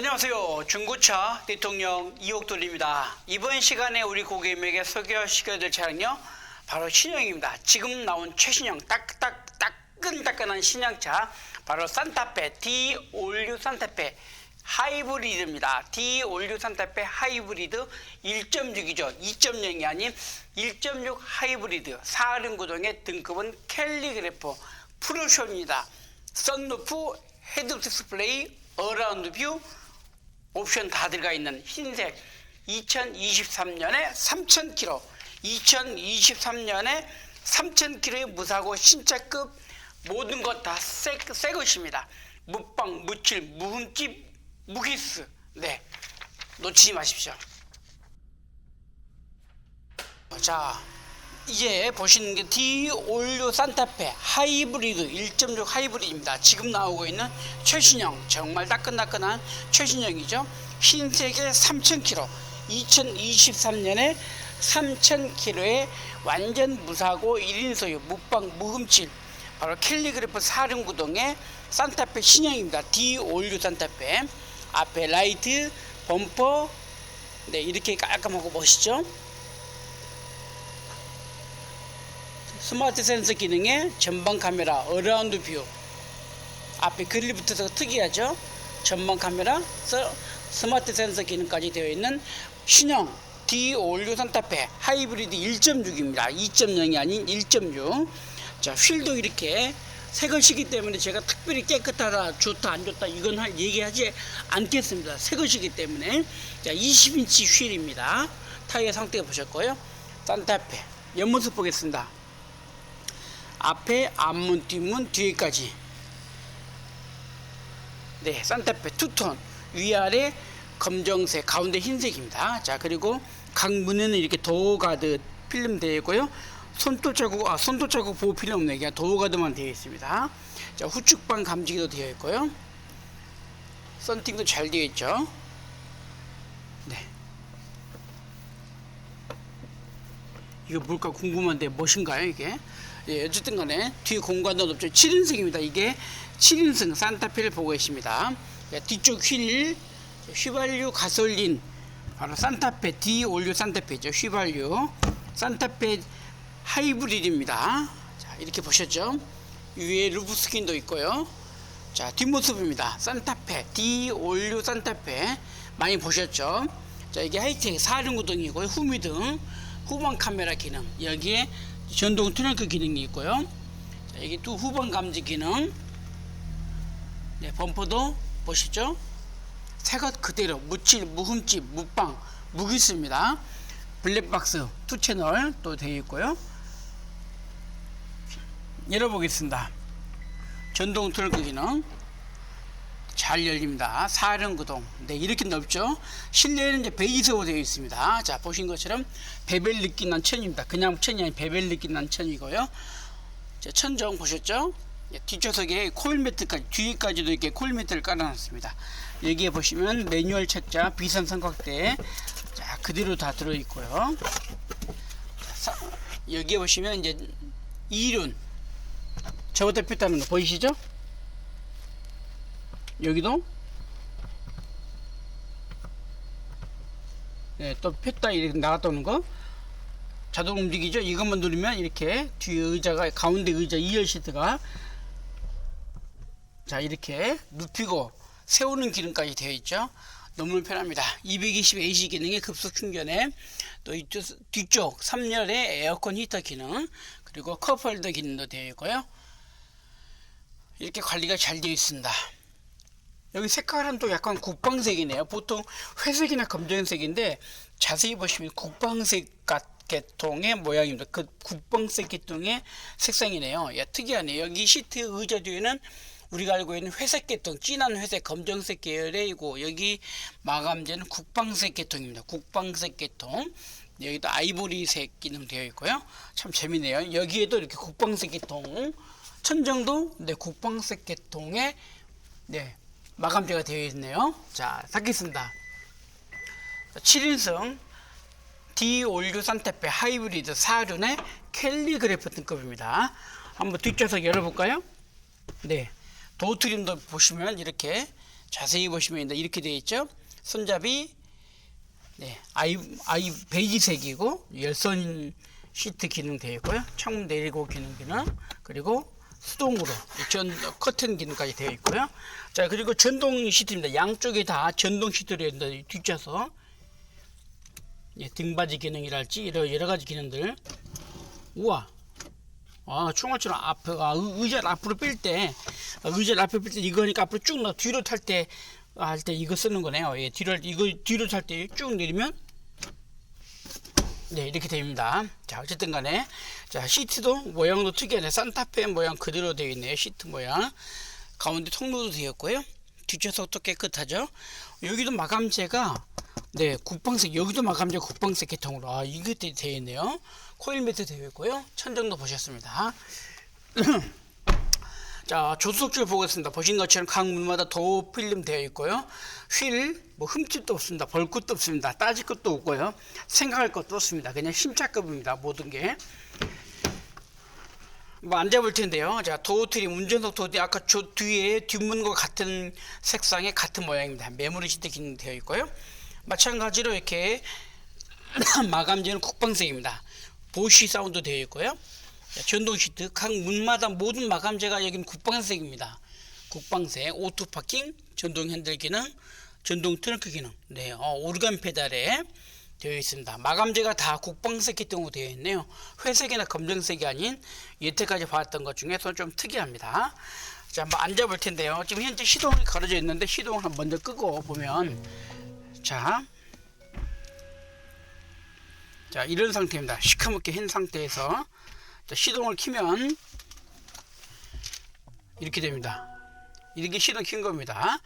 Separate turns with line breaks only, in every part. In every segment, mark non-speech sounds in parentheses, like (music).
안녕하세요. 중고차 대통령 이옥돌입니다. 이번 시간에 우리 고객님에게 소개시켜드릴 차량요. 바로 신형입니다. 지금 나온 최신형 딱딱 따끈따끈한 신형차 바로 산타페 D 올류 산타페 하이브리드입니다. D 올류 산타페 하이브리드 1.6이죠. 2.0이 아닌 1.6 하이브리드 사륜구동의 등급은 캘리그래퍼 프로쇼입니다. 썬루프 헤드 디스플레이 어라운드 뷰 옵션 다 들어가 있는 흰색 2023년에 3,000km 2023년에 3,000km의 무사고 신차급 모든 것 다새 것입니다. 무빵, 무칠, 무흠집, 무기스 네 놓치지 마십시오. 자 이제 보시는 게 D 올류 산타페 하이브리드 1.6 하이브리드입니다. 지금 나오고 있는 최신형 정말 따끈따끈한 최신형이죠. 흰색의 3,000km 2023년에 3,000km의 완전 무사고 1인 소유 무빵 무흠칠 바로 캘리그래프 사륜구동의 산타페 신형입니다. D 올류 산타페 앞에 라이트 범퍼 네 이렇게 깔끔하고 멋있죠. 스마트 센서 기능에 전방 카메라, 어라운드 뷰 앞에 그릴 붙어서 특이하죠. 전방 카메라, 서- 스마트 센서 기능까지 되어 있는 신형 D 올류 산타페 하이브리드 1.6입니다. 2.0이 아닌 1.6. 자, 휠도 이렇게 새 것이기 때문에 제가 특별히 깨끗하다, 좋다, 안 좋다 이건 할 얘기하지 않겠습니다. 새 것이기 때문에 자, 20인치 휠입니다. 타이어 상태 보셨고요. 산타페 옆모습 보겠습니다. 앞에 앞문 뒷문 뒤에까지. 네 산타페 투톤. 위아래 검정색 가운데 흰색입니다. 자 그리고 각 문에는 이렇게 도어가드 필름 되어 있고요. 손톱 자국 아 손톱 자국 보호 필요 없네요 그냥 도어가드만 되어 있습니다. 자 후측방 감지기도 되어 있고요. 썬팅도 잘 되어 있죠. 네. 이거 뭘까 궁금한데 무엇인가요 이게 예, 어쨌든 간에 뒤에 공간도 높죠. 7인승입니다. 이게 7인승 산타페를 보고 계십니다. 예, 뒤쪽 휠 휘발유 가솔린 바로 산타페 D 올류 산타페죠. 휘발유. 산타페 하이브리드입니다. 자 이렇게 보셨죠? 위에 루프 스킨도 있고요. 자 뒷모습입니다. 산타페 D 올류 산타페 많이 보셨죠? 자 이게 하이텍 사륜구동이고요. 후미등 후방 카메라 기능. 여기에 전동 트렁크 기능이 있고요. 자, 여기 또 후방 감지 기능. 네, 범퍼도 보시죠. 새 것 그대로 무칠 무흠집 무빵 무기스입니다. 블랙박스 투 채널 또 되어 있고요. 열어보겠습니다. 전동 트렁크 기능 잘 열립니다. 사륜 구동. 네, 이렇게 넓죠. 실내에는 이제 베이지색으로 되어 있습니다. 자, 보신 것처럼 베벨 느낌 난 천입니다. 그냥 천이 아닌 베벨 느낌 난 천이고요. 자, 천정 보셨죠? 예, 뒷좌석에 코일 매트까지, 뒤에까지도 이렇게 코일 매트를 깔아놨습니다. 여기에 보시면 매뉴얼 책자, 비선 삼각대, 자, 그대로 다 들어 있고요. 자, 사- 여기에 보시면 이제 이륜, 저보다 폈다는 거 보이시죠? 여기도? 네, 또 폈다 이렇게 나갔다 오는 거? 자동 움직이죠? 이것만 누르면 이렇게 뒤에 의자가 가운데 의자 2열 시트가 자 이렇게 눕히고 세우는 기능까지 되어 있죠? 너무 편합니다. 220 AC 기능의 급속 충전에 또 이쪽, 뒤쪽 3열의 에어컨 히터 기능 그리고 컵홀더 기능도 되어 있고요. 이렇게 관리가 잘 되어 있습니다 여기 색깔은 또 약간 국방색이네요. 보통 회색이나 검정색인데 자세히 보시면 국방색 계통의 모양입니다. 그 국방색 계통의 색상이네요. 야, 특이하네요. 여기 시트 의자 뒤에는 우리가 알고 있는 회색 계통, 진한 회색, 검정색 계열이고 여기 마감재는 국방색 계통입니다. 국방색 계통. 여기도 아이보리색 기능 되어 있고요. 참 재미네요. 여기에도 이렇게 국방색 계통, 천정도 네 국방색 계통의 네 마감재가 되어 있네요. 자, 닫겠습니다. 7인승 D 올류 산타페 하이브리드 4륜의 캘리그래프 등급입니다. 한번 뒷좌석 열어볼까요? 네. 도트림도 보시면 이렇게 자세히 보시면 이렇게 되어 있죠. 손잡이 네, 아이 아이 베이지색이고 열선 시트 기능 되어 있고요. 창문 내리고 기능 기능 그리고 수동으로 전 커튼 기능까지 되어 있고요. 자 그리고 전동 시트입니다. 양쪽에 다 전동 시트로 있다 뒷좌석 예, 등받이 기능이랄지 이런 여러 가지 기능들 우와 아 총알처럼 앞에가 의자를 앞으로 뺄때 의자를 앞에 뺄 때 이거 니까 앞으로 쭉나 뒤로 탈 때 할때 이거 쓰는 거네요. 예, 뒤로 이거 뒤로 탈 때 쭉 내리면 네 이렇게 됩니다. 자 어쨌든 간에 자 시트도 모양도 특이하네. 산타페 모양 그대로 되어 있네요. 시트 모양 가운데 통로도 되었고요. 뒷좌석도 깨끗하죠. 여기도 마감재가 네 국방색 여기도 마감재 국방색 계통으로 아 이게 되어 있네요. 코일 매트 되어 있고요. 천정도 보셨습니다. (clears throat) 자, 조수석줄 보겠습니다. 보신 것처럼 각 문마다 도어 필름 되어 있고요. 휠, 뭐 흠집도 없습니다. 벌 것도 없습니다. 따질 것도 없고요. 생각할 것도 없습니다. 그냥 심차급입니다. 모든 게. 뭐 앉아볼 텐데요. 자, 도어 트림, 운전석 도어 트림, 아까 저 뒤에 뒷문과 같은 색상의 같은 모양입니다. 메모리 시트 기능 되어 있고요. 마찬가지로 이렇게 (clears throat) 마감재는 국방색입니다. 보쉬 사운드 되어 있고요. 자, 전동 시트 각 문마다 모든 마감재가 여기는 국방색입니다. 국방색 오토 파킹 전동 핸들 기능 전동 트렁크 기능 네 어, 오르간 페달에 되어 있습니다. 마감재가 다 국방색 기능으로 되어 있네요. 회색이나 검정색이 아닌 여태까지 봤던 것 중에서 좀 특이합니다. 자 한번 앉아볼 텐데요. 지금 현재 시동이 가려져 있는데 시동을 한번 먼저 끄고 보면 자 자 이런 상태입니다. 시커멓게 흰 상태에서 자, 시동을 키면 이렇게 됩니다. 이렇게 시동 킨 겁니다.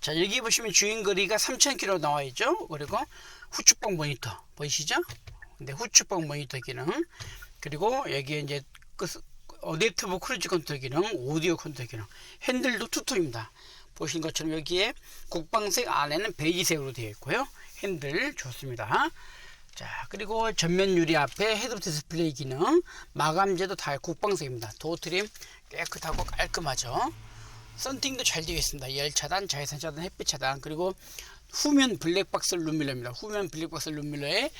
자 여기 보시면 주행 거리가 3000km 나와 있죠. 그리고 후축방 모니터 보이시죠? 근데 후축방 모니터 기능 그리고 여기에 이제 그 어댑티브 크루즈 컨트롤 기능, 오디오 컨트롤 기능, 핸들도 투톤입니다. 보신 것처럼 여기에 국방색 안에는 베이지색으로 되어 있고요. 핸들 좋습니다. 자 그리고 전면 유리 앞에 헤드업 디스플레이 기능. 마감재도 다 국방색입니다. 도어 트림 깨끗하고 깔끔하죠? 썬팅도 잘 되어 있습니다. 열 차단 자외선 차단 햇빛 차단. 그리고 후면 블랙박스 룸밀러입니다. 후면 블랙박스 룸밀러에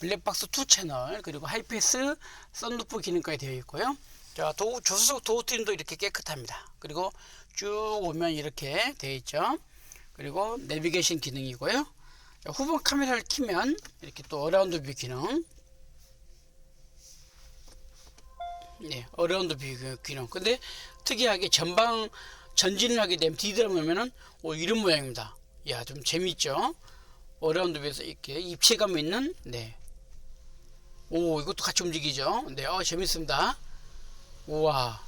블랙박스 2 채널 그리고 하이패스 썬루프 기능까지 되어 있고요. 자 도, 조수석 도어 트림도 이렇게 깨끗합니다. 그리고 쭉 오면 이렇게 되어 있죠. 그리고 내비게이션 기능이고요. 자, 후방 카메라를 키면 이렇게 또 어라운드 뷰 기능. 네 어라운드 뷰 기능. 근데 특이하게 전방 전진을 하게 되면 뒤돌아 보면은 오 이런 모양입니다. 야 좀 재밌죠? 어라운드 뷰에서 이렇게 입체감 있는 네 오 이것도 같이 움직이죠? 네 어, 재밌습니다. 우와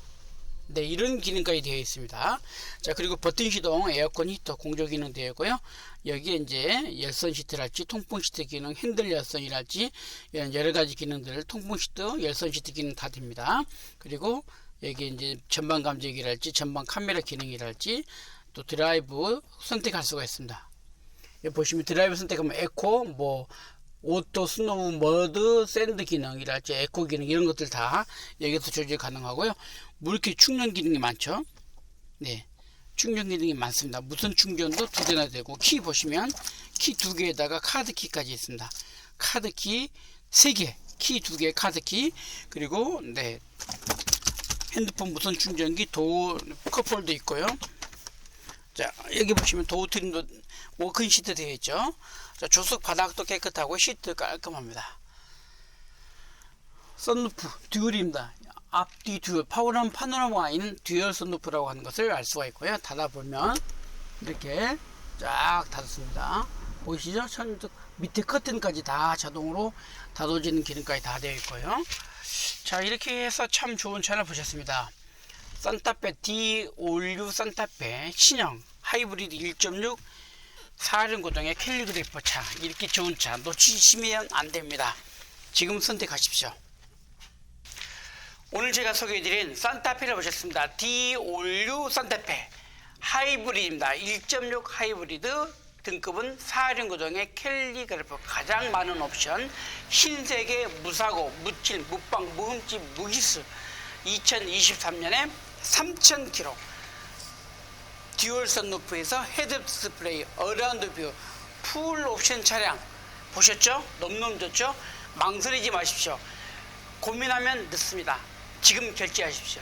네, 이런 기능까지 되어 있습니다. 자, 그리고 버튼 시동, 에어컨 히터, 공조 기능 되어 있고요. 여기에 이제 열선 시트랄지, 통풍 시트 기능, 핸들 열선이랄지, 이런 여러 가지 기능들, 통풍 시트, 열선 시트 기능 다 됩니다. 그리고 여기 이제 전방 감지기랄지, 전방 카메라 기능이랄지, 또 드라이브 선택할 수가 있습니다. 여기 보시면 드라이브 선택하면 에코, 뭐, 오토, 스노우, 머드, 샌드 기능이랄지, 에코 기능 이런 것들 다 여기서 조절 가능하고요. 물기 충전 기능이 많죠. 네. 충전 기능이 많습니다. 무선 충전도 두 대나 되고 키 보시면 키 두 개에다가 카드 키까지 있습니다. 카드 키 세 개, 키 두 개 카드 키 그리고 네. 핸드폰 무선 충전기 도 컵홀도 있고요. 자, 여기 보시면 도어 트림도 워크인 시트 되어 있죠. 자, 조석 바닥도 깨끗하고 시트 깔끔합니다. 썬루프 듀얼입니다. 앞뒤 듀얼 파워런 파노라마가 있는 듀얼 썬루프라고 하는 것을 알 수가 있고요. 닫아보면 이렇게 쫙 닫았습니다. 보이시죠? 천, 밑에 커튼까지 다 자동으로 닫아지는 기능까지 다 되어 있고요. 자 이렇게 해서 참 좋은 차를 보셨습니다. 산타페 D56 산타페 신형 하이브리드 1.6 4륜 구동의 캘리그래퍼 차 이렇게 좋은 차 놓치시면 안 됩니다. 지금 선택하십시오. 오늘 제가 소개해드린 산타페를 보셨습니다. D56 산타페 하이브리드입니다. 1.6 하이브리드 등급은 4륜 구동의 캘리그래퍼 가장 많은 옵션 흰색의 무사고, 무칠, 무빵, 무흠집, 무기스 2023년에 3,000km 듀얼 선루프에서 헤드 디스플레이, 어라운드 뷰, 풀 옵션 차량 보셨죠? 너무너무 좋죠? 망설이지 마십시오. 고민하면 늦습니다. 지금 결제하십시오.